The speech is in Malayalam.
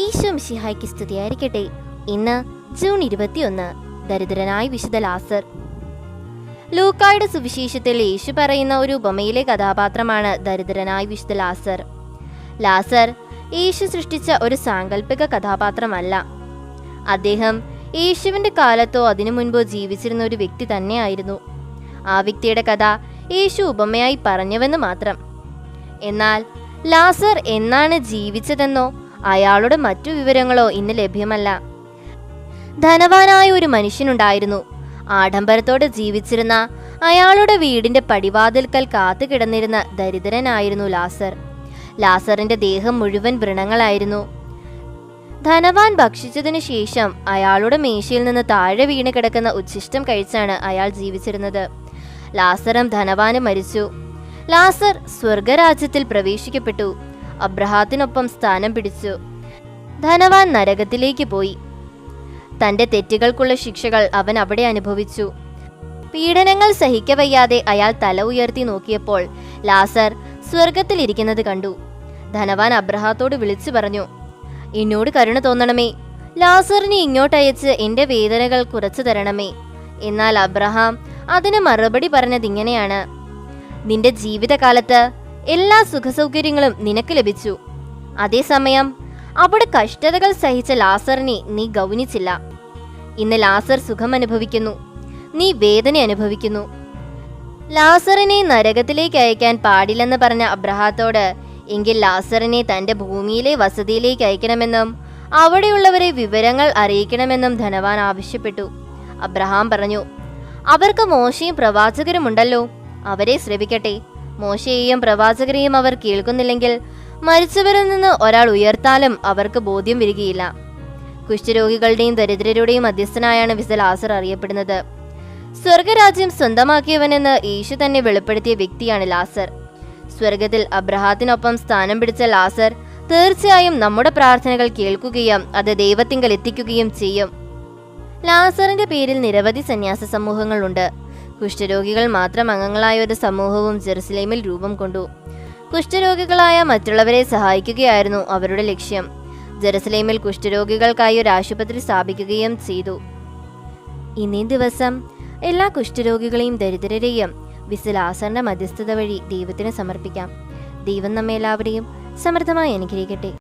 ഈശോ മിശിഹായ്ക്ക് സ്തുതിയായിരിക്കട്ടെ. ഇന്ന് ജൂൺ ഇരുപത്തിയൊന്ന് ദരിദ്രനായ വിശുദ്ധ ലാസർ. ലൂക്കായുടെ സുവിശേഷത്തിൽ യേശു പറയുന്ന ഒരു ഉപമയിലെ കഥാപാത്രമാണ് ദരിദ്രനായ വിശുദ്ധ ലാസർ. ലാസർ യേശു സൃഷ്ടിച്ച ഒരു സാങ്കല്പിക കഥാപാത്രമല്ല. അദ്ദേഹം യേശുവിന്റെ കാലത്തോ അതിനു മുൻപോ ജീവിച്ചിരുന്ന ഒരു വ്യക്തി തന്നെയായിരുന്നു. ആ വ്യക്തിയുടെ കഥ യേശു ഉപമയായി പറഞ്ഞുവെന്ന് മാത്രം. എന്നാൽ ലാസർ എന്നാണ് ജീവിച്ചതെന്നോ അയാളുടെ മറ്റു വിവരങ്ങളോ ഇന്ന് ലഭ്യമല്ല. ധനവാനായ ഒരു മനുഷ്യനുണ്ടായിരുന്നു. ആഡംബരത്തോടെ ജീവിച്ചിരുന്ന അയാളുടെ വീടിന്റെ പടിവാതിൽക്കൽ കാത്തു കിടന്നിരുന്ന ദരിദ്രനായിരുന്നു ലാസർ. ലാസറിന്റെ ദേഹം മുഴുവൻ വ്രണങ്ങളായിരുന്നു ധനവാൻ ഭക്ഷിച്ചതിനു ശേഷം അയാളുടെ മേശയിൽ നിന്ന് താഴെ വീണ് കിടക്കുന്ന ഉച്ഛിഷ്ടം കഴിച്ചാണ് അയാൾ ജീവിച്ചിരുന്നത്. ലാസറും ധനവാനും മരിച്ചു. ലാസർ സ്വർഗരാജ്യത്തിൽ പ്രവേശിക്കപ്പെട്ടു. അബ്രഹാത്തിനൊപ്പം സ്ഥാനം പിടിച്ചു. ധനവാൻ നരകത്തിലേക്ക് പോയി. തന്റെ തെറ്റുകൾക്കുള്ള ശിക്ഷകൾ അവൻ അവിടെ അനുഭവിച്ചു. പീഡനങ്ങൾ സഹിക്കവയ്യാതെ അയാൾ തല ഉയർത്തി നോക്കിയപ്പോൾ ലാസർ സ്വർഗത്തിലിരിക്കുന്നത് കണ്ടു. ധനവാൻ അബ്രഹാത്തോട് വിളിച്ചു പറഞ്ഞു എന്നോട് കരുണ തോന്നണമേ. ലാസറിനെ ഇങ്ങോട്ടയച്ച് എന്റെ വേദനകൾ കുറച്ചു തരണമേ. എന്നാൽ അബ്രഹാം അതിന് മറുപടി പറഞ്ഞത് ഇങ്ങനെയാണ് നിന്റെ ജീവിതകാലത്ത് എല്ലാ സുഖസൗകര്യങ്ങളും നിനക്ക് ലഭിച്ചു. അതേസമയം അവിടെ കഷ്ടതകൾ സഹിച്ച ലാസറിനെ നീ ഗൗനിച്ചില്ല. ഇന്ന് ലാസർ സുഖം അനുഭവിക്കുന്നു നീ വേദന അനുഭവിക്കുന്നു. ലാസറിനെ നരകത്തിലേക്ക് അയക്കാൻ പാടില്ലെന്ന് പറഞ്ഞ അബ്രഹാത്തോട് എങ്കിൽ ലാസറിനെ തന്റെ ഭൂമിയിലെ വസതിയിലേക്ക് അയക്കണമെന്നും അവിടെയുള്ളവരെ വിവരങ്ങൾ അറിയിക്കണമെന്നും ധനവാൻ ആവശ്യപ്പെട്ടു. അബ്രഹാം പറഞ്ഞു അവർക്ക് മോശയും പ്രവാചകരുമുണ്ടല്ലോ. അവരെ ശ്രവിക്കട്ടെ. മോശയെയും പ്രവാചകരെയും അവർ കേൾക്കുന്നില്ലെങ്കിൽ മരിച്ചവരിൽ നിന്ന് ഒരാൾ ഉയർത്താലും അവർക്ക് ബോധ്യം വരികയില്ല. കുഷ്ഠരോഗികളുടെയും ദരിദ്രരുടെയും മധ്യസ്ഥനായാണ് വിസൽ ആസർ അറിയപ്പെടുന്നത്. സ്വർഗരാജ്യം സ്വന്തമാക്കിയവനെന്ന് യേശു തന്നെ വെളിപ്പെടുത്തിയ വ്യക്തിയാണ് ലാസർ. സ്വർഗത്തിൽ അബ്രഹാത്തിനൊപ്പം സ്ഥാനം പിടിച്ച ലാസർ തീർച്ചയായും നമ്മുടെ പ്രാർത്ഥനകൾ കേൾക്കുകയും അത് ദൈവത്തിങ്കൽ എത്തിക്കുകയും ചെയ്യും. ലാസറിന്റെ പേരിൽ നിരവധി സന്യാസ സമൂഹങ്ങളുണ്ട്. കുഷ്ഠരോഗികൾ മാത്രം അംഗങ്ങളായ ഒരു സമൂഹവും ജെറുസലേമിൽ രൂപം കൊണ്ടു. കുഷ്ഠരോഗികളായ മറ്റുള്ളവരെ സഹായിക്കുകയായിരുന്നു അവരുടെ ലക്ഷ്യം. ജെറുസലേമിൽ കുഷ്ഠരോഗികൾക്കായി ഒരു ആശുപത്രി സ്ഥാപിക്കുകയും ചെയ്തു. ഇന്നേ ദിവസം എല്ലാ കുഷ്ഠരോഗികളെയും ദരിദ്രരെയും വിസിലാസറിന്റെ മധ്യസ്ഥത വഴി ദൈവത്തിന് സമർപ്പിക്കാം. ദൈവം നമ്മെ എല്ലാവരെയും സമൃദ്ധമായി അനുഗ്രഹിക്കട്ടെ.